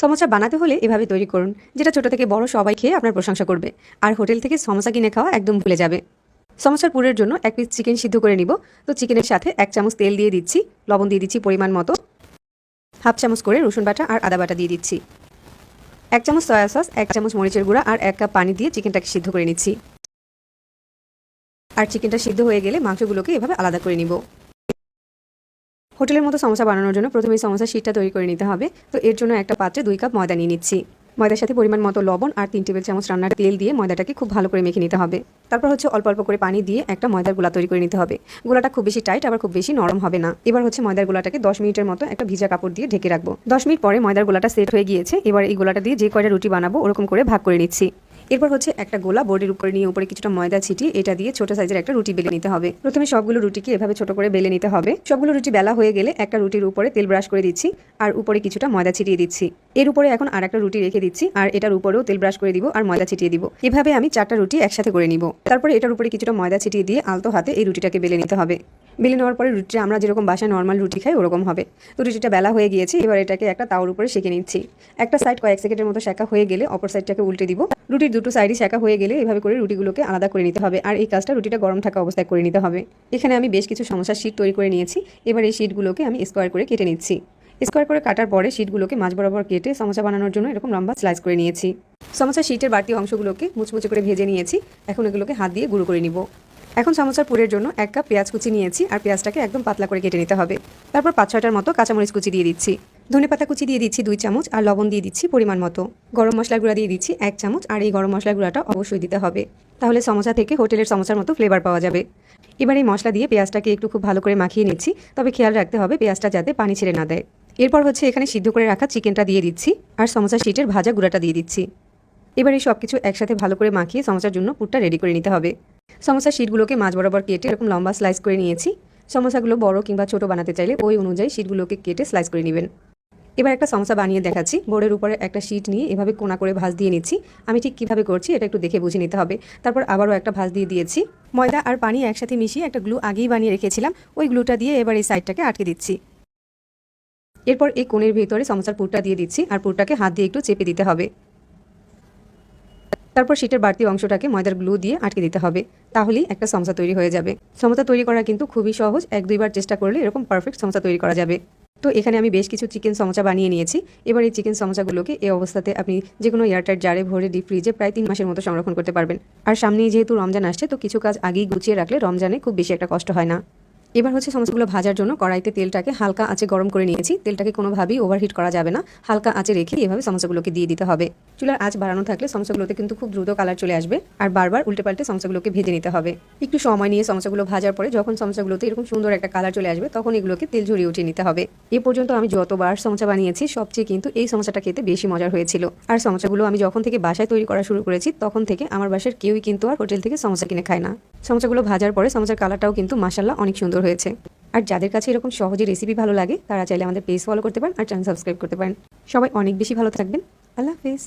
সমোসা বানাতে হলে এভাবে তৈরি করুন, যেটা ছোট থেকে বড় সবাই খেয়ে আপনার প্রশংসা করবে। আর হোটেল থেকে সমোসা কিনে খাওয়া একদম ভুলে যাবে। সমোসার পুরের জন্য এক পিস চিকেন সিদ্ধ করে নিব। তো চিকেনের সাথে এক চামচ তেল দিয়ে দিচ্ছি, লবণ দিয়ে দিচ্ছি পরিমাণ মতো। হাফ চামচ করে রসুন বাটা আর আদা বাটা দিয়ে দিচ্ছি। এক চামচ সয়া সস এক চামচ মরিচের গুঁড়া আর এক কাপ পানি দিয়ে চিকেনটাকে সিদ্ধ করে নিচ্ছি। আর চিকেনটা সিদ্ধ হয়ে গেলে মাংসগুলোকে এভাবে আলাদা করে নিব। হোটেলের মতো সমস্যা বানানোর জন্য প্রথমেই সমোসা শীটটা তৈরি করে নিতে হবে। তো এর জন্য একটা পাত্রে দুই কাপ ময়দা নিয়ে নিচ্ছি। ময়দার সাথে পরিমাণ মতো লবণ আর তিন টেবিল চামচ রান্নার তেল দিয়ে ময়দাটাকে খুব ভালো করে মেখে নিতে হবে। তারপর হচ্ছে অল্প অল্প করে পানি দিয়ে একটা ময়দার গোলা তৈরি করে নিতে হবে। গোলাটা খুব বেশি টাইট আবার খুব বেশি নরম হবে না। এবার হচ্ছে ময়দার গোলাটাকে দশ মিনিটের মতো একটা ভিজা কাপড় দিয়ে ঢেকে রাখব। দশ মিনিট পরে ময়দার গোলাটা সেট হয়ে গিয়েছে। এবার এই গোলাটা দিয়ে যে কয়টা রুটি বানাবো ওরকম করে ভাগ করে নিচ্ছি। এরপর হচ্ছে একটা গোলা বোর্ডের উপরে নিয়ে উপরে কিছুটা ময়দা ছিটিয়ে এটা দিয়ে ছোট সাইজের একটা রুটি বেলে নিতে হবে। প্রথমে সবগুলো রুটিকে এভাবে ছোট করে বেলে নিতে হবে। সবগুলো রুটি বেলা হয়ে গেলে একটা রুটির উপরে তেল ব্রাশ করে দিচ্ছি আর উপরে কিছুটা ময়দা ছিটিয়ে দিচ্ছি। এর উপরে এখন আর একটা রুটি রেখে দিচ্ছি আর এটার উপরেও তেল ব্রাশ করে দিব আর ময়দা ছিটিয়ে দিব। এভাবে আমি চারটা রুটি একসাথে করে নিব। তারপরে এটার উপরে কিছুটা ময়দা ছিটিয়ে দিয়ে আলতো হাতে এই রুটিটাকে বেলে নিতে হবে। বেলে নেওয়ার পরে রুটিটা আমরা যেরকম বাসায় নর্মাল রুটি খাই ওরকম হবে। তো রুটিটা বেলা হয়ে গিয়েছে, এবার এটাকে একটা তাওর উপরে সেঁকে নিচ্ছি। একটা সাইড কয়েক সেকেন্ডের মতো শেখা হয়ে গেলে অপর সাইডটাকে উল্টে দিব। রুটির দুটো সাইডই শেখা হয়ে গেলে এভাবে করে রুটিগুলোকে আলাদা করে নিতে হবে। আর এই কাজটা রুটিটা গরম থাকা অবস্থায় করে নিতে হবে। এখানে আমি বেশ কিছু সমস্যার শীট তৈরি করে নিয়েছি। এবার এই শীটগুলোকে আমি স্কোয়ার করে কেটে নিচ্ছি। স্কোয়ার করে কাটার পরে শীটগুলোকে মাছ বরাবর কেটে সমোসা বানানোর জন্য এরকম লম্বা স্লাইস করে নিয়েছি। সমোসা শীটের বাড়তি অংশগুলোকে মুচমুচে করে ভেজে নিয়েছি। এখন এগুলোকে হাত দিয়ে গুঁড়ো করে নিব। এখন সমোসার পুরের জন্য এক কাপ পেঁয়াজ কুচি নিয়েছি আর পেঁয়াজটাকে একদম পাতলা করে কেটে নিতে হবে। তারপর পাঁচ ছয়টার মতো কাঁচামরিচ কুচি দিয়ে দিচ্ছি। ধনেপাতা কুচি দিয়ে দিচ্ছি দুই চামচ আর লবণ দিয়ে দিচ্ছি পরিমাণ মতো। গরম মশলা গুঁড়া দিয়ে দিচ্ছি এক চামচ আর এই গরম মশলা গুঁড়াটা অবশ্যই দিতে হবে। তাহলে সমোসা থেকে হোটেলের সমোসার মতো ফ্লেভার পাওয়া যাবে। এবার এই মশলা দিয়ে পেঁয়াজটাকে একটু খুব ভালো করে মাখিয়ে নিচ্ছি, তবে খেয়াল রাখতে হবে পেঁয়াজটা যাতে পানি ছেড়ে না দেয়। এরপর হচ্ছে এখানে সিদ্ধ করে রাখা চিকেনটা দিয়ে দিচ্ছি আর সমোসা শিটের ভাজা গুঁড়াটা দিয়ে দিচ্ছি। এবার এই সব কিছু একসাথে ভালো করে মাখিয়ে সমোসার জন্য পুরটা রেডি করে নিতে হবে। সমোসার শিটগুলোকে মাঝ বরাবর কেটে এরকম লম্বা স্লাইস করে নিয়েছি। সমোসাগুলো বড় কিংবা ছোট বানাতে চাইলে ওই অনুযায়ী শিটগুলোকে কেটে স্লাইস করে নেবেন। এবার একটা সমোসা বানিয়ে দেখাচ্ছি। বোর্ডের উপরে একটা শিট নিয়ে এভাবে কোনা করে ভাঁজ দিয়ে নিচ্ছি। আমি ঠিক কীভাবে করছি এটা একটু দেখে বুঝে নিতে হবে। তারপর আবারও একটা ভাঁজ দিয়ে দিয়েছি। ময়দা আর পানি একসাথে মিশিয়ে একটা গ্লু আগেই বানিয়ে রেখেছিলাম। ওই গ্লুটা দিয়ে এবার এই সাইডটাকে আটকে দিচ্ছি। এরপর এই কোণের ভেতরে সমোসার পুরটা দিয়ে দিচ্ছি আর পুরটাকে হাত দিয়ে একটু চেপে দিতে হবে। তারপর শীটের বাড়তি অংশটাকে ময়দার গ্লু দিয়ে আটকে দিতে হবে। তাহলেই একটা সমসা তৈরি হয়ে যাবে। সমসা তৈরি করা কিন্তু খুবই সহজ। এক দুইবার চেষ্টা করলে এরকম পারফেক্ট সমসা তৈরি করা যাবে। তো এখানে আমি বেশ কিছু চিকেন সমোসা বানিয়ে নিয়েছি। এবার এই চিকেন সমোসাগুলোকে এই অবস্থাতে আপনি যে কোনো এয়ারটাইট জারে ভরে ডিপ ফ্রিজে প্রায় তিন মাসের মতো সংরক্ষণ করতে পারবেন। আর সামনেই যেহেতু রমজান আসছে, তো কিছু কাজ আগেই গুছিয়ে রাখলে রমজানে খুব বেশি একটা কষ্ট হয় না। এবার হচ্ছে সমস্তগুলো ভাজার জন্য কড়াইতে তেলটাকে হালকা আঁচে গরম করে নিয়েছি। তেলটাকে কোনোভাবেই ওভারহিট করা যাবে না। হালকা আঁচে রেখে এভাবে সমস্যাগুলোকে দিয়ে দিতে হবে। চুলার আঁচ বাড়ানো থাকলে সমস্যাগুলোতে কিন্তু খুব দ্রুত কালার চলে আসবে আর বারবার উল্টে পাল্টে সমস্যাগুলোকে ভেজে নিতে হবে। একটু সময় নিয়ে সমস্যাগুলো ভাজার পরে যখন সমস্যাগুলোতে এরকম সুন্দর একটা কালার চলে আসবে, তখন এগুলোকে তেল ঝরিয়ে উঠিয়ে নিতে হবে। এ পর্যন্ত আমি যতবার সমস্যা বানিয়েছি, সবচেয়ে কিন্তু এই সমস্যাটা খেতে বেশি মজার হয়েছিল। আর সমস্যাগুলো আমি যখন থেকে বাসায় তৈরি করা শুরু করেছি, তখন থেকে আমার বাসার কেউই কিন্তু আর হোটেল থেকে সমস্যা কিনে খায় না। সমস্যাগুলো ভাজার পরে সমস্যার কালারটাও কিন্তু মাসাল্লাহ অনেক সুন্দর হয়েছে। আর যাদের কাছে এরকম সহজে রেসিপি ভালো লাগে, তারা চাইলে আমাদের পেজ ফলো করতে পারেন আর চ্যানেল সাবস্ক্রাইব করতে পারেন। সবাই অনেক বেশি ভালো থাকবেন। আল্লাহ হাফিজ।